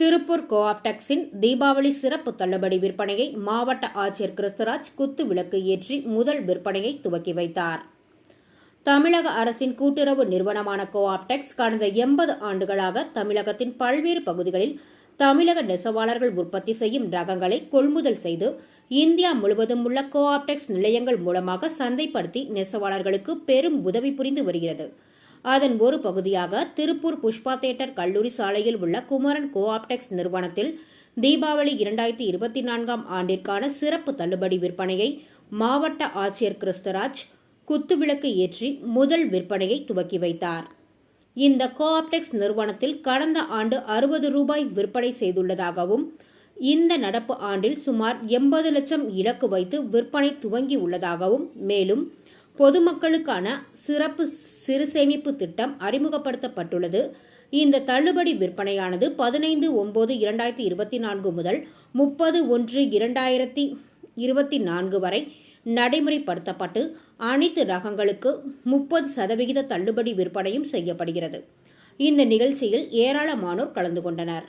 திருப்பூர் கோஆப்டெக்ஸின் தீபாவளி சிறப்பு தள்ளுபடி விற்பனையை மாவட்ட ஆட்சியர் கிறிஸ்துராஜ் குத்து விளக்கு ஏற்றி முதல் விற்பனையை துவக்கி வைத்தார். தமிழக அரசின் கூட்டுறவு நிறுவனமான கோஆப்டெக்ஸ் கடந்த எண்பது ஆண்டுகளாக தமிழகத்தின் பல்வேறு பகுதிகளில் தமிழக நெசவாளர்கள் உற்பத்தி செய்யும் ரகங்களை கொள்முதல் செய்து இந்தியா முழுவதும் உள்ள கோஆப்டெக்ஸ் நிலையங்கள் மூலமாக சந்தைப்படுத்தி நெசவாளர்களுக்கு பெரும் உதவி புரிந்து வருகிறது. அதன் ஒரு பகுதியாக திருப்பூர் புஷ்பா தேட்டர் கல்லூரி சாலையில் உள்ள குமரன் கோஆப்டெக்ஸ் நிறுவனத்தில் தீபாவளி இரண்டாயிரத்தி இருபத்தி நான்காம் ஆண்டிற்கான சிறப்பு தள்ளுபடி விற்பனையை மாவட்ட ஆட்சியர் கிறிஸ்தராஜ் குத்துவிளக்கு ஏற்றி முதல் விற்பனையை துவக்கி வைத்தார். இந்த கோஆப்டெக்ஸ் நிறுவனத்தில் கடந்த ஆண்டு அறுபது ரூபாய் விற்பனை செய்துள்ளதாகவும் இந்த நடப்பு ஆண்டில் சுமார் எண்பது லட்சம் இலக்கு வைத்து விற்பனை துவங்கி உள்ளதாகவும் மேலும் பொதுமக்களுக்கான சிறப்பு சிறு சேமிப்பு திட்டம் அறிமுகப்படுத்தப்பட்டுள்ளது. இந்த தள்ளுபடி விற்பனையானது பதினைந்து ஒன்பது இரண்டாயிரத்தி இருபத்தி நான்கு முதல் முப்பது ஒன்று இரண்டாயிரத்தி இருபத்தி நான்கு வரை நடைமுறைப்படுத்தப்பட்டு அனைத்து ரகங்களுக்கு முப்பது சதவிகித தள்ளுபடி விற்பனையும் செய்யப்படுகிறது. இந்த நிகழ்ச்சியில் ஏராளமானோர் கலந்து கொண்டனர்.